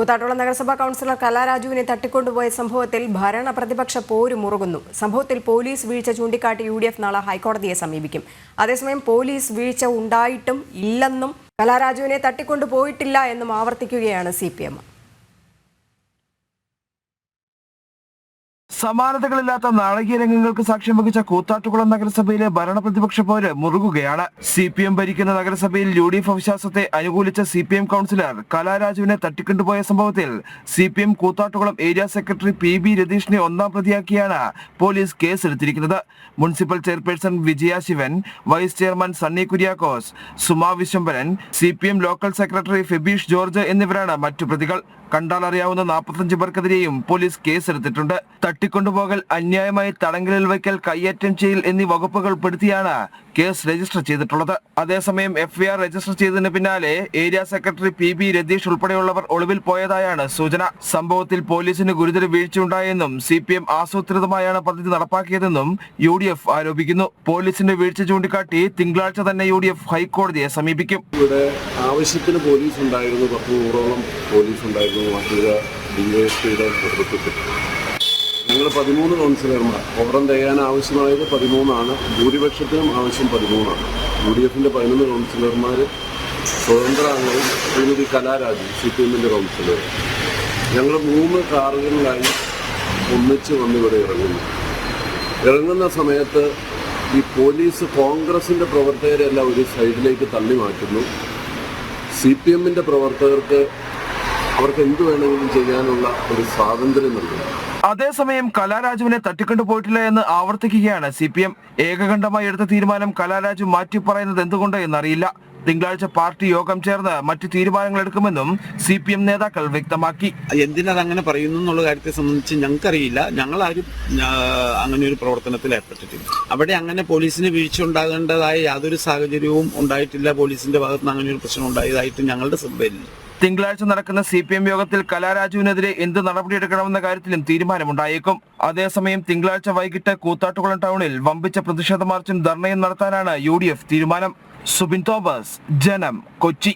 കൂത്താട്ടുകുളം നഗരസഭാ കൗൺസിലർ കലാരാജുവിനെ തട്ടിക്കൊണ്ടുപോയ സംഭവത്തിൽ ഭരണ പ്രതിപക്ഷ പോര് മുറുകുന്നു. സംഭവത്തിൽ പോലീസ് വീഴ്ച ചൂണ്ടിക്കാട്ടി യു ഡി എഫ് നാളെ ഹൈക്കോടതിയെ സമീപിക്കും. അതേസമയം പോലീസ് വീഴ്ച ഉണ്ടായിട്ടും ഇല്ലെന്നും കലാരാജുവിനെ തട്ടിക്കൊണ്ടുപോയിട്ടില്ല എന്നും ആവർത്തിക്കുകയാണ് സി പി എം. സമാനതകളില്ലാത്ത നാടകീയ രംഗങ്ങൾക്ക് സാക്ഷ്യം വഹിച്ച കൂത്താട്ടുകുളം നഗരസഭയിലെ ഭരണപ്രതിപക്ഷ പോര് മുറുകുകയാണ്. സി പി എം ഭരിക്കുന്ന നഗരസഭയിൽ യു ഡി എഫ് അവിശ്വാസത്തെ അനുകൂലിച്ച സി പി എം കൗൺസിലർ കലാരാജുവിനെ തട്ടിക്കൊണ്ടുപോയ സംഭവത്തിൽ C P M Koothattukulam area secretary P B രതീഷിനെ ഒന്നാം പ്രതിയാക്കിയാണ് പോലീസ് കേസെടുത്തിരിക്കുന്നത്. Municipal chairperson Vijaya Sivan vice chairman Sunny Kuriakose Suma Viswambharan C P M local secretary Febish George എന്നിവരാണ് മറ്റു പ്രതികൾ. കണ്ടാൽ അറിയാവുന്ന നാൽപ്പത്തഞ്ച് പേർക്കെതിരെയും പോലീസ് കേസെടുത്തിട്ടുണ്ട്. തട്ടിക്കൊണ്ടുപോകൽ അന്യായമായി തടങ്കലിൽ വയ്ക്കൽ കയ്യേറ്റം ചെയ്യൽ എന്നീ വകുപ്പുകൾ പെടുത്തിയാണ് കേസ് രജിസ്റ്റർ ചെയ്തിട്ടുള്ളത്. അതേസമയം എഫ്ഐആർ രജിസ്റ്റർ ചെയ്തതിന് പിന്നാലെ area secretary P B Ratheesh ഉൾപ്പെടെയുള്ളവർ ഒളിവിൽ പോയതായാണ് സൂചന. സംഭവത്തിൽ പോലീസിന് ഗുരുതര വീഴ്ചയുണ്ടായെന്നും സി പി എം ആസൂത്രിതമായാണ് പദ്ധതി നടപ്പാക്കിയതെന്നും യു ഡി എഫ് ആരോപിക്കുന്നു. പോലീസിന്റെ വീഴ്ച ചൂണ്ടിക്കാട്ടി തിങ്കളാഴ്ച തന്നെ യു ഡി എഫ് ഹൈക്കോടതിയെ സമീപിക്കും. ഇവിടെ ആവശ്യത്തിന് പോലീസ് ഉണ്ടായിരുന്നു പത്ത് നൂറോളം പോലീസ് ഉണ്ടായിരുന്നു ഞങ്ങൾ പതിമൂന്ന് കൗൺസിലർമാർ. ഓർഡർ തികയാൻ ആവശ്യമായത് പതിമൂന്നാണ്. ഭൂരിപക്ഷത്തിനും ആവശ്യം പതിമൂന്നാണ്. യു ഡി എഫിന്റെ പതിനൊന്ന് കൗൺസിലർമാർ സ്വതന്ത്ര ശ്രീമതി കലാരാജ് സി പി എമ്മിന്റെ കൗൺസിലർ. ഞങ്ങൾ മൂന്ന് കാറുകളിലായി ഒന്നിച്ച് വന്ന് ഇവിടെ ഇറങ്ങുന്നു. ഇറങ്ങുന്ന സമയത്ത് ഈ പോലീസ് കോൺഗ്രസിന്റെ പ്രവർത്തകരെല്ലാം ഒരു സൈഡിലേക്ക് തള്ളി മാറ്റുന്നു. സി പി എമ്മിന്റെ പ്രവർത്തകർക്ക് അവർക്ക് എന്ത് വേണമെങ്കിലും ചെയ്യാനുള്ള ഒരു സ്വാതന്ത്ര്യം നൽകുന്നു. അതേസമയം കലാരാജുവിനെ തട്ടിക്കൊണ്ടുപോയിട്ടില്ല എന്ന് ആവർത്തിക്കുകയാണ് സി പി എം ഏകകണ്ഠമായി എടുത്ത തീരുമാനം കലാരാജു മാറ്റി പറയുന്നത് എന്തുകൊണ്ട് എന്നറിയില്ല. തിങ്കളാഴ്ച പാർട്ടി യോഗം ചേർന്ന് മറ്റു തീരുമാനങ്ങൾ എടുക്കുമെന്നും സി പി എം നേതാക്കൾ വ്യക്തമാക്കി. എന്തിനത് അങ്ങനെ പറയുന്നു എന്നുള്ള കാര്യത്തെ സംബന്ധിച്ച് ഞങ്ങൾക്കറിയില്ല. ഞങ്ങൾ ആരും അങ്ങനെ ഒരു പ്രവർത്തനത്തിൽ ഏർപ്പെട്ടിട്ടില്ല. അവിടെ അങ്ങനെ പോലീസിന് വീഴ്ച ഉണ്ടാകേണ്ടതായ യാതൊരു സാഹചര്യവും ഉണ്ടായിട്ടില്ല. പോലീസിന്റെ ഭാഗത്തുനിന്ന് അങ്ങനെ ഒരു പ്രശ്നം ഉണ്ടായതായിട്ട് ഞങ്ങളുടെ ശ്രദ്ധയിലില്ല. തിങ്കളാഴ്ച നടക്കുന്ന സി പി എം യോഗത്തിൽ കലാരാജുവിനെതിരെ എന്ത് നടപടിയെടുക്കണമെന്ന കാര്യത്തിലും തീരുമാനമുണ്ടായേക്കും. അതേസമയം തിങ്കളാഴ്ച വൈകിട്ട് കൂത്താട്ടുകുളം ടൗണിൽ വമ്പിച്ച പ്രതിഷേധ മാർച്ചും ധർണയും നടത്താനാണ് യു തീരുമാനം. സുബിൻ തോമസ് ജനം കൊച്ചി.